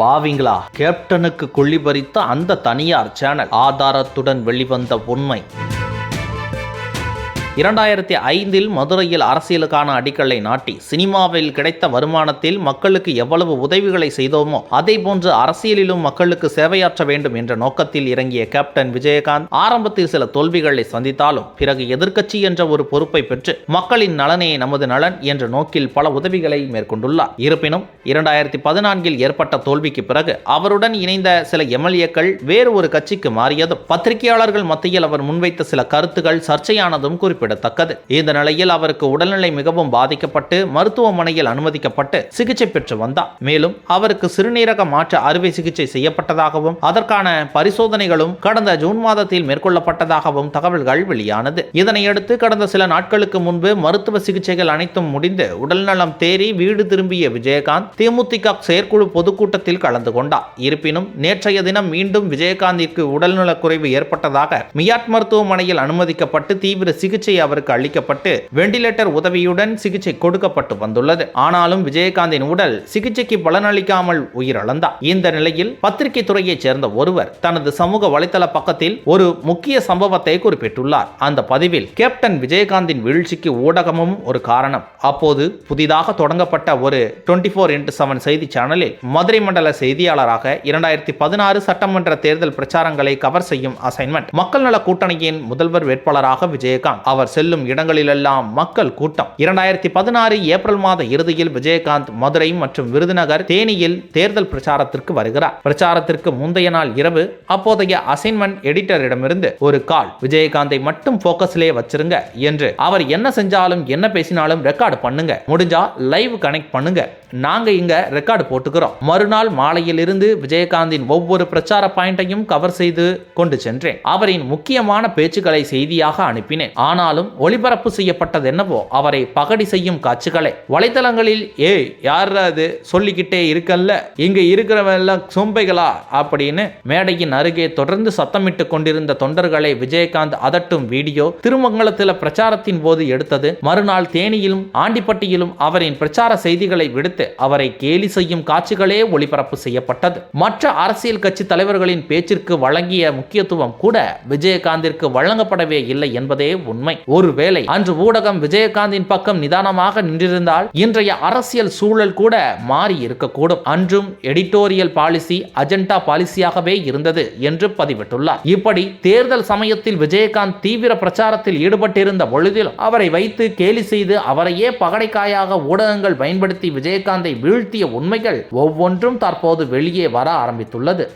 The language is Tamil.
பாவிங்களா? கேப்டனுக்கு கொள்ளி பறித்த அந்த தனியார் சேனல் ஆதாரத்துடன் வெளிவந்த உண்மை. இரண்டாயிரத்தி ஐந்தில் மதுரையில் அரசியலுக்கான அடிக்கல்லை நாட்டி சினிமாவில் கிடைத்த வருமானத்தில் மக்களுக்கு எவ்வளவு உதவிகளை செய்தோமோ அதே போன்று அரசியலிலும் மக்களுக்கு சேவையாற்ற வேண்டும் என்ற நோக்கத்தில் இறங்கிய கேப்டன் விஜயகாந்த் ஆரம்பத்தில் சில தோல்விகளை சந்தித்தாலும் பிறகு எதிர்க்கட்சி என்ற ஒரு பொறுப்பை பெற்று மக்களின் நலனே நமது நலன் என்ற நோக்கில் பல உதவிகளை மேற்கொண்டுள்ளார். இருப்பினும் இரண்டாயிரத்தி பதினான்கில் ஏற்பட்ட தோல்விக்கு பிறகு அவருடன் இணைந்த சில எம்எல்ஏக்கள் வேறு ஒரு கட்சிக்கு மாறியதும் பத்திரிகையாளர்கள் மத்தியில் அவர் முன்வைத்த சில கருத்துகள் சர்ச்சையானதும் குறிப்பிடத்தக்கது. இந்த நிலையில் அவருக்கு உடல்நிலை மிகவும் பாதிக்கப்பட்டு மருத்துவமனையில் அனுமதிக்கப்பட்டு சிகிச்சை பெற்று வந்தார். மேலும் அவருக்கு சிறுநீரக மாற்று அறுவை சிகிச்சை செய்யப்பட்டதாகவும் அதற்கான பரிசோதனைகளும் கடந்த ஜூன் மாதத்தில் மேற்கொள்ளப்பட்டதாகவும் தகவல்கள் வெளியானது. இதனையடுத்து கடந்த சில நாட்களுக்கு முன்பு மருத்துவ சிகிச்சைகள் அனைத்தும் முடிந்து உடல்நலம் தேறி வீடு திரும்பிய விஜயகாந்த் தேமுதிக செயற்குழு பொதுக்கூட்டத்தில் கலந்து கொண்டார். இருப்பினும் நேற்றைய தினம் மீண்டும் விஜயகாந்திற்கு உடல்நலக்குறைவு ஏற்பட்டதாக மியாட் மருத்துவமனையில் அனுமதிக்கப்பட்டு தீவிர சிகிச்சை அவருக்கு அளிக்கப்பட்டு வெண்டிலேட்டர் உதவியுடன் சிகிச்சை கொடுக்கப்பட்டு வந்துள்ளது. ஆனாலும் விஜயகாந்தின் உடல் சிகிச்சைக்கு பலனளிக்காமல் உயிரிழந்தார். இந்த நிலையில் பத்திரிகை துறையைச் சேர்ந்த ஒருவர் தனது சமூக வலைதள பக்கத்தில் ஒரு முக்கிய சம்பவத்தை குறிப்பிட்டுள்ளார். அந்த பதிவில் கேப்டன் விஜயகாந்தின் வீழ்ச்சிக்கு ஊடகமும் ஒரு காரணம். அப்போது புதிதாக தொடங்கப்பட்ட ஒரு டுவெண்ட்டி ஃபோர் இன்டு செவன் செய்தி சேனலில் மதுரை மண்டல செய்தியாளராக இரண்டாயிரத்தி பதினாறு சட்டமன்ற தேர்தல் பிரச்சாரங்களை கவர் செய்யும் அசைன்மெண்ட் மக்கள் நல கூட்டணியின் முதல்வர் வேட்பாளராக விஜயகாந்த். அவர் செல்லும் இடங்களிலெல்லாம் மக்கள் கூட்டம். இரண்டாயிரத்தி பதினாறு ஏப்ரல் மாத இறுதியில் விஜயகாந்த் மதுரை மற்றும் விருதுநகர் தேனியில் தேர்தல் பிரச்சாரத்திற்கு வருகிறார். பிரச்சாரத்திற்கு முந்தைய நாள் இரவு அப்போதைய அசைன்மெண்ட் எடிட்டரிடமிருந்து ஒரு கால் விஜயகாந்தை மட்டும் போக்கஸ்லேயே வச்சிருங்க என்று அவர் என்ன செஞ்சாலும் என்ன பேசினாலும் ரெக்கார்டு பண்ணுங்க. முடிஞ்சா லைவ் கனெக்ட் பண்ணுங்க. நாங்க இங்க ரெக்கார்டு போட்டுக்கிறோம். மறுநாள் மாலையில் இருந்து விஜயகாந்தின் ஒவ்வொரு பிரச்சார பாயிண்டையும் கவர் செய்து கொண்டு சென்றேன். அவரின் முக்கியமான பேச்சுக்களை செய்தியாக அனுப்பினேன். ஆனால் ஆனாலும் ஒளிபரப்பு செய்யப்பட்டது என்னவோ அவரை பகடி செய்யும் காட்சிகளே. வலைதளங்களில் ஏய் யார் அது சொல்லிக்கிட்டே இருக்கல்ல? இங்க இருக்கிறவன் எல்லாம் சொம்பைகளா? அப்படின்னு மேடையின் அருகே தொடர்ந்து சத்தமிட்டு கொண்டிருந்த தொண்டர்களை விஜயகாந்த் அதட்டும் வீடியோ திருமங்கலத்தில் பிரச்சாரத்தின் போது எடுத்தது. மறுநாள் தேனியிலும் ஆண்டிப்பட்டியிலும் அவரின் பிரச்சார செய்திகளை விடுத்து அவரை கேலி செய்யும் காட்சிகளே ஒளிபரப்பு செய்யப்பட்டது. மற்ற அரசியல் கட்சி தலைவர்களின் பேச்சிற்கு வழங்கிய முக்கியத்துவம் கூட விஜயகாந்திற்கு வழங்கப்படவே இல்லை என்பதே உண்மை. ஒருவேளை அன்று ஊடகம் விஜயகாந்தின் பக்கம் நிதானமாக நின்றிருந்தால் இன்றைய அரசியல் சூழல் கூட மாறி இருக்கக்கூடும். அன்றும் எடிட்டோரியல் பாலிசி அஜெண்டா பாலிசியாகவே இருந்தது என்று பதிவிட்டுள்ளார். இப்படி தேர்தல் சமயத்தில் விஜயகாந்த் தீவிர பிரச்சாரத்தில் ஈடுபட்டிருந்த பொழுதில் அவரை வைத்து கேலி செய்து அவரையே பகடைக்காயாக ஊடகங்கள் பயன்படுத்தி விஜயகாந்தை வீழ்த்திய உண்மைகள் ஒவ்வொன்றும் தற்போது வெளியே வர ஆரம்பித்துள்ளது.